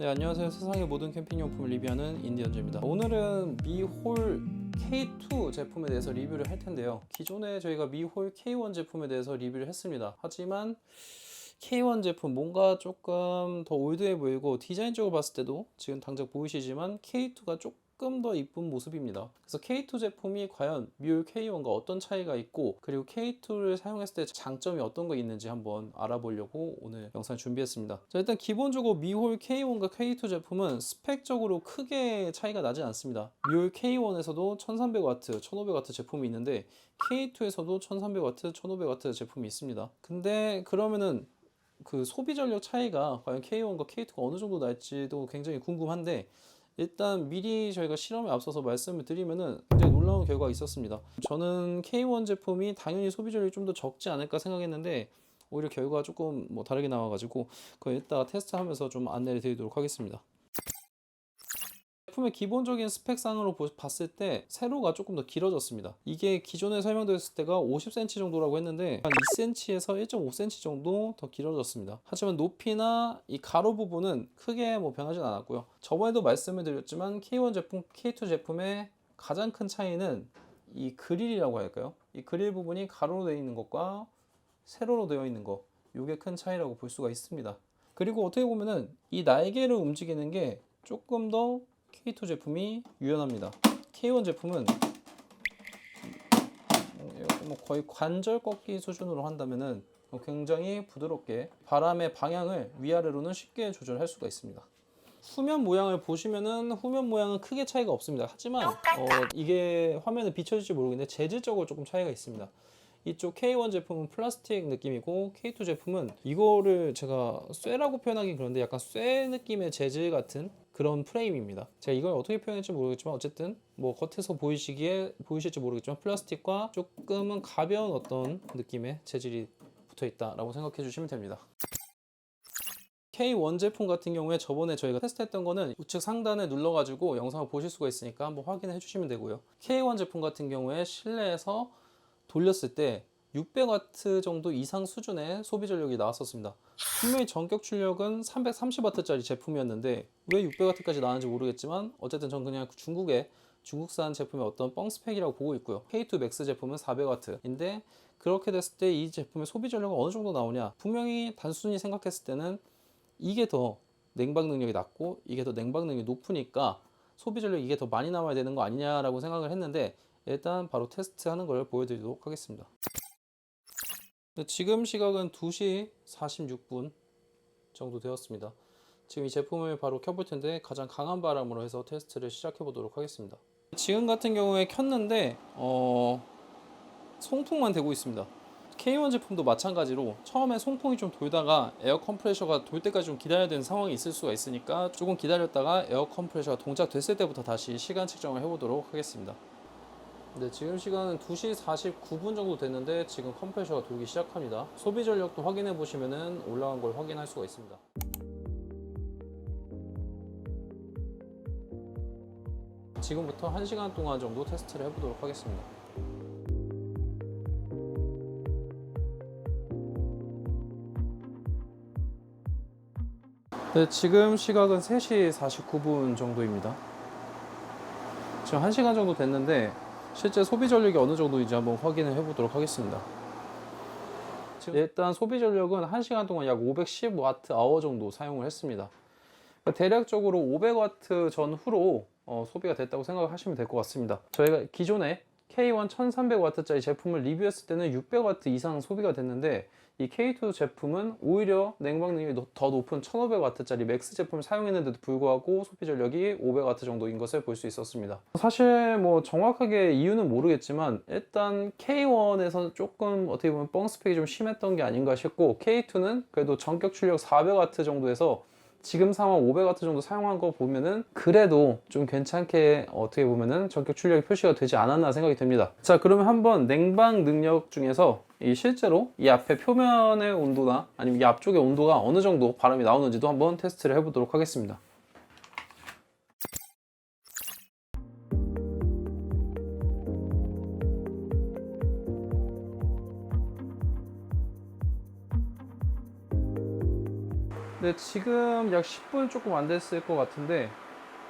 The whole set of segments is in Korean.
네 안녕하세요. 세상의 모든 캠핑 용품을 리뷰하는 인디언즈입니다. 오늘은 미홀 K2 제품에 대해서 리뷰를 할 텐데요. 기존에 저희가 미홀 K1 제품에 대해서 리뷰를 했습니다. 하지만 K1 제품 뭔가 조금 더 올드해 보이고 디자인적으로 봤을 때도 지금 당장 보이시지만 K2가 조금 더 이쁜 모습입니다. 그래서 K2 제품이 과연 미올 K1과 어떤 차이가 있고 그리고 K2를 사용했을 때 장점이 어떤 거 있는지 한번 알아보려고 오늘 영상 준비했습니다. 자, 일단 기본적으로 미홀 K1과 K2 제품은 스펙적으로 크게 차이가 나지 않습니다. 미홀 K1에서도 1300W, 1500W 제품이 있는데 K2에서도 1300W, 1500W 제품이 있습니다. 근데 그러면은 그 소비 전력 차이가 과연 K1과 K2가 어느 정도 날지도 굉장히 궁금한데 일단 미리 저희가 실험에 앞서서 말씀을 드리면은 굉장히 놀라운 결과가 있었습니다. 저는 K1 제품이 당연히 소비 전력이 좀 더 적지 않을까 생각했는데 오히려 결과가 조금 뭐 다르게 나와가지고 그거 이따가 테스트하면서 좀 안내를 드리도록 하겠습니다. 제품의 기본적인 스펙상으로 보- 봤을 때 세로가 조금 더 길어졌습니다. 이게 기존에 설명드렸을 때가 50cm 정도라고 했는데 한 2cm에서 1.5cm 정도 더 길어졌습니다. 하지만 높이나 이 가로 부분은 크게 뭐 변하진 않았고요. 저번에도 말씀을 드렸지만 K1 제품, K2 제품의 가장 큰 차이는 이 그릴이라고 할까요? 이 그릴 부분이 가로로 되어 있는 것과 세로로 되어 있는 것 이게 큰 차이라고 볼 수가 있습니다. 그리고 어떻게 보면은 이 날개를 움직이는 게 조금 더 K2 제품이 유연합니다. K1 제품은 뭐 거의 관절 꺾기 수준으로 한다면은 굉장히 부드럽게 바람의 방향을 위아래로는 쉽게 조절할 수가 있습니다. 후면 모양을 보시면은 후면 모양은 크게 차이가 없습니다. 하지만 어, 이게 화면에 비춰질지 모르겠는데 재질적으로 조금 차이가 있습니다. 이쪽 K1 제품은 플라스틱 느낌이고 K2 제품은 이거를 제가 쇠라고 표현하기 그런데 약간 쇠 느낌의 재질 같은 그런 프레임입니다. 제가 이걸 어떻게 표현할지 모르겠지만 어쨌든 뭐 겉에서 보이시기에 보이실지 모르겠지만 플라스틱과 조금은 가벼운 어떤 느낌의 재질이 붙어 있다라고 생각해 주시면 됩니다. K1 제품 같은 경우에 저번에 저희가 테스트했던 거는 우측 상단에 눌러가지고 영상을 보실 수가 있으니까 한번 확인해 주시면 되고요. K1 제품 같은 경우에 실내에서 돌렸을 때 600W 정도 이상 수준의 소비 전력이 나왔었습니다. 분명히 전격 출력은 330W짜리 제품이었는데 왜 600W까지 나왔는지 모르겠지만 어쨌든 전 그냥 중국의 중국산 제품의 어떤 뻥 스펙이라고 보고 있고요. K2 맥스 제품은 400W인데 그렇게 됐을 때 이 제품의 소비 전력은 어느 정도 나오냐? 분명히 단순히 생각했을 때는 이게 더 냉방 능력이 낮고 이게 더 냉방 능력이 높으니까 소비 전력 이게 더 많이 나와야 되는 거 아니냐라고 생각을 했는데 일단 바로 테스트하는 걸 보여드리도록 하겠습니다. 네, 지금 시각은 2시 46분 정도 되었습니다. 지금 이 제품을 바로 켜볼 텐데 가장 강한 바람으로 해서 테스트를 시작해 보도록 하겠습니다. 지금 같은 경우에 켰는데 어, 송풍만 되고 있습니다. K1 제품도 마찬가지로 처음에 송풍이 좀 돌다가 에어 컴프레셔가 돌 때까지 좀 기다려야 되는 상황이 있을 수가 있으니까 조금 기다렸다가 에어 컴프레셔가 동작됐을 때부터 다시 시간 측정을 해보도록 하겠습니다. 네, 지금 시간은 2시 49분 정도 됐는데 지금 컴프레셔가 돌기 시작합니다. 소비 전력도 확인해 보시면은 올라간 걸 확인할 수가 있습니다. 지금부터 1시간 동안 정도 테스트를 해보도록 하겠습니다. 네, 지금 시각은 3시 49분 정도입니다. 지금 1시간 정도 됐는데 실제 소비 전력이 어느 정도인지 한번 확인을 해보도록 하겠습니다. 일단 소비 전력은 1시간 동안 약 510W 정도 사용을 했습니다. 그러니까 대략적으로 500W 전후로 어, 소비가 됐다고 생각하시면 될 것 같습니다. 저희가 기존에 K1 1300W짜리 제품을 리뷰했을 때는 600W 이상 소비가 됐는데 이 K2 제품은 오히려 냉방 능력이 노- 더 높은 1500W짜리 맥스 제품을 사용했는데도 불구하고 소비 전력이 500W 정도인 것을 볼 수 있었습니다. 사실 뭐 정확하게 이유는 모르겠지만 일단 K1에서 조금 어떻게 보면 뻥 스펙이 좀 심했던 게 아닌가 싶고 K2는 그래도 전격 출력 400W 정도에서 지금 상황 500W 정도 사용한 거 보면은 그래도 좀 괜찮게 어떻게 보면은 전격 출력이 표시가 되지 않았나 생각이 됩니다. 자, 그러면 한번 냉방 능력 중에서 이 실제로 이 앞에 표면의 온도나 아니면 이 앞쪽의 온도가 어느 정도 바람이 나오는지도 한번 테스트를 해보도록 하겠습니다. 네, 네, 지금 약 10분 조금 안 됐을 것 같은데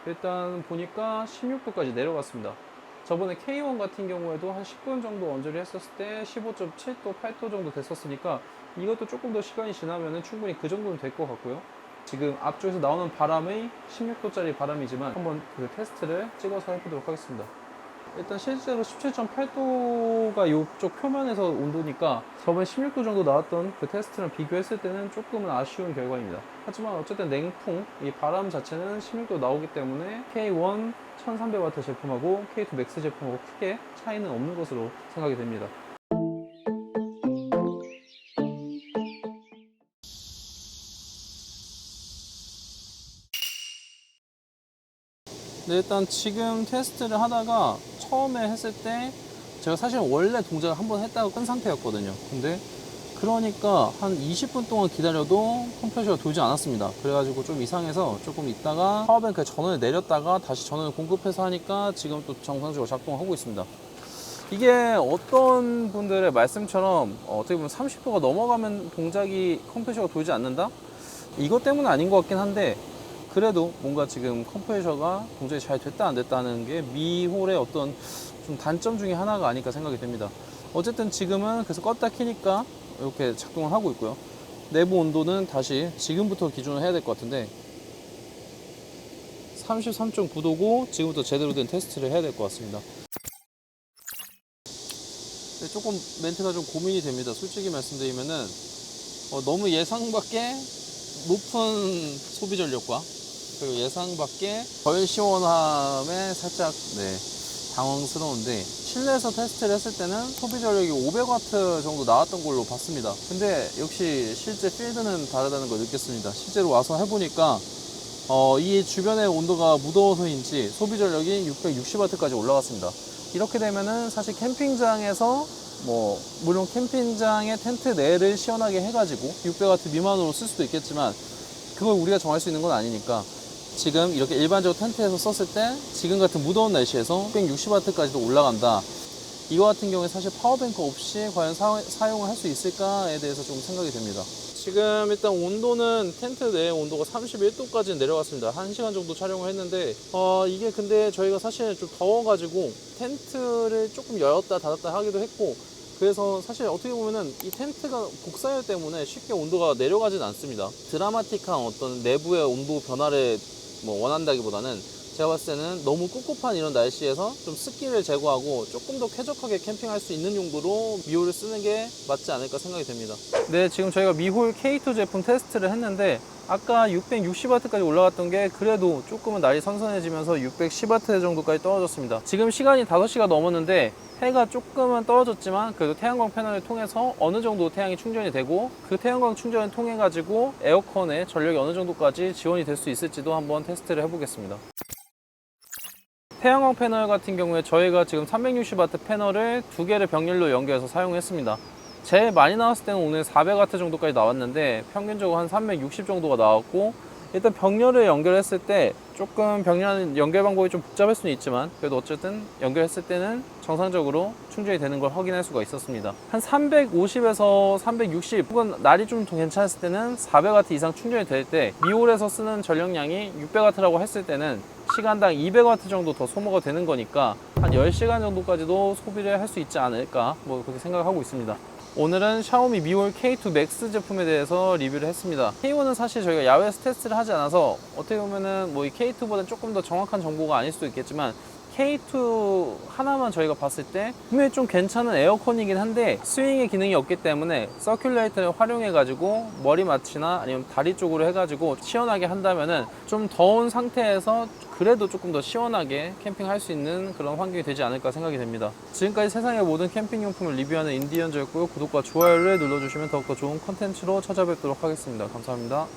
일단 보니까 16도까지 내려갔습니다. 저번에 K1 같은 경우에도 한 10분 정도 언저리 했었을 때 15.7도, 8도 정도 됐었으니까 이것도 조금 더 시간이 지나면 충분히 그 정도는 될 것 같고요. 지금 앞쪽에서 나오는 바람이 16도짜리 바람이지만 한번 그 테스트를 찍어서 해보도록 하겠습니다. 일단 실제로 17.8도가 이쪽 표면에서 온도니까 저번에 16도 정도 나왔던 그 테스트랑 비교했을 때는 조금은 아쉬운 결과입니다. 하지만 어쨌든 냉풍, 이 바람 자체는 16도 나오기 때문에 K1 1300W 제품하고 K2 맥스 제품하고 크게 차이는 없는 것으로 생각이 됩니다. 네, 일단 지금 테스트를 하다가 처음에 했을 때 제가 사실 원래 동작을 한 번 했다고 끈 상태였거든요. 근데 그러니까 한 20분 동안 기다려도 컴프레셔가 돌지 않았습니다. 그래가지고 좀 이상해서 조금 있다가 파워뱅크에 전원을 내렸다가 다시 전원을 공급해서 하니까 지금 또 정상적으로 작동하고 있습니다. 이게 어떤 분들의 말씀처럼 어, 어떻게 보면 30도가 넘어가면 동작이 컴프레셔가 돌지 않는다? 이것 때문은 아닌 것 같긴 한데 그래도 뭔가 지금 컴프레셔가 동작이 잘 됐다 안 됐다는 게 미홀의 어떤 좀 단점 중에 하나가 아닐까 생각이 됩니다. 어쨌든 지금은 그래서 껐다 키니까 이렇게 작동을 하고 있고요. 내부 온도는 다시 지금부터 기준을 해야 될 것 같은데 33.9도고 지금부터 제대로 된 테스트를 해야 될 것 같습니다. 네, 조금 멘트가 좀 고민이 됩니다. 솔직히 말씀드리면은 어, 너무 예상 밖에 높은 소비 전력과 그리고 예상 밖에 덜 시원함에 살짝 네, 당황스러운데 실내에서 테스트를 했을 때는 소비 전력이 500W 정도 나왔던 걸로 봤습니다. 근데 역시 실제 필드는 다르다는 걸 느꼈습니다. 실제로 와서 해보니까 어, 이 주변의 온도가 무더워서인지 소비 전력이 660W까지 올라갔습니다. 이렇게 되면은 사실 캠핑장에서 뭐 물론 캠핑장의 텐트 내를 시원하게 해가지고 600W 미만으로 쓸 수도 있겠지만 그걸 우리가 정할 수 있는 건 아니니까 지금 이렇게 일반적으로 텐트에서 썼을 때 지금 같은 무더운 날씨에서 660W까지도 올라간다. 이거 같은 경우에 사실 파워뱅크 없이 과연 사, 용을 할 수 있을까에 대해서 좀 생각이 됩니다. 지금 일단 온도는 텐트 내 온도가 31도까지 내려갔습니다. 1시간 정도 촬영을 했는데 어, 이게 근데 저희가 사실 좀 더워가지고 텐트를 조금 열었다 닫았다 하기도 했고 그래서 사실 어떻게 보면은 이 텐트가 복사열 때문에 쉽게 온도가 내려가진 않습니다. 드라마틱한 어떤 내부의 온도 변화를 뭐 원한다기보다는 제가 봤을 때는 너무 꿉꿉한 이런 날씨에서 좀 습기를 제거하고 조금 더 쾌적하게 캠핑할 수 있는 용도로 미호를 쓰는 게 맞지 않을까 생각이 됩니다. 네, 지금 저희가 미홀 K2 제품 테스트를 했는데 아까 660W까지 올라갔던 게 그래도 조금은 날이 선선해지면서 610W 정도까지 떨어졌습니다. 지금 시간이 5시가 넘었는데 해가 조금은 떨어졌지만 그래도 태양광 패널을 통해서 어느 정도 태양이 충전이 되고 그 태양광 충전을 통해 가지고 에어컨에 전력이 어느 정도까지 지원이 될 수 있을지도 한번 테스트를 해보겠습니다. 태양광 패널 같은 경우에 저희가 지금 360W 패널을 두 개를 병렬로 연결해서 사용했습니다. 제일 많이 나왔을 때는 오늘 400W 정도까지 나왔는데 평균적으로 한 360 정도가 나왔고 일단 병렬을 연결했을 때 조금 병렬 연결 방법이 좀 복잡할 수는 있지만 그래도 어쨌든 연결했을 때는 정상적으로 충전이 되는 걸 확인할 수가 있었습니다. 한 350에서 360 혹은 날이 좀더 괜찮았을 때는 400W 이상 충전이 될 때 미홀에서 쓰는 전력량이 600W라고 했을 때는 시간당 200W 정도 더 소모가 되는 거니까 한 10시간 정도까지도 소비를 할 수 있지 않을까 뭐 그렇게 생각하고 있습니다. 오늘은 샤오미 미홀 K2 맥스 제품에 대해서 리뷰를 했습니다. K1은 사실 저희가 야외에서 테스트를 하지 않아서 어떻게 보면은 뭐 이 K2보다 조금 더 정확한 정보가 아닐 수도 있겠지만 K2 하나만 저희가 봤을 때 분명히 좀 괜찮은 에어컨이긴 한데 스윙의 기능이 없기 때문에 서큘레이터를 활용해 가지고 머리 마취나 아니면 다리 쪽으로 해 가지고 시원하게 한다면은 좀 더운 상태에서 그래도 조금 더 시원하게 캠핑할 수 있는 그런 환경이 되지 않을까 생각이 됩니다. 지금까지 세상의 모든 캠핑용품을 리뷰하는 인디언저였고요. 구독과 좋아요를 눌러주시면 더욱더 좋은 컨텐츠로 찾아뵙도록 하겠습니다. 감사합니다.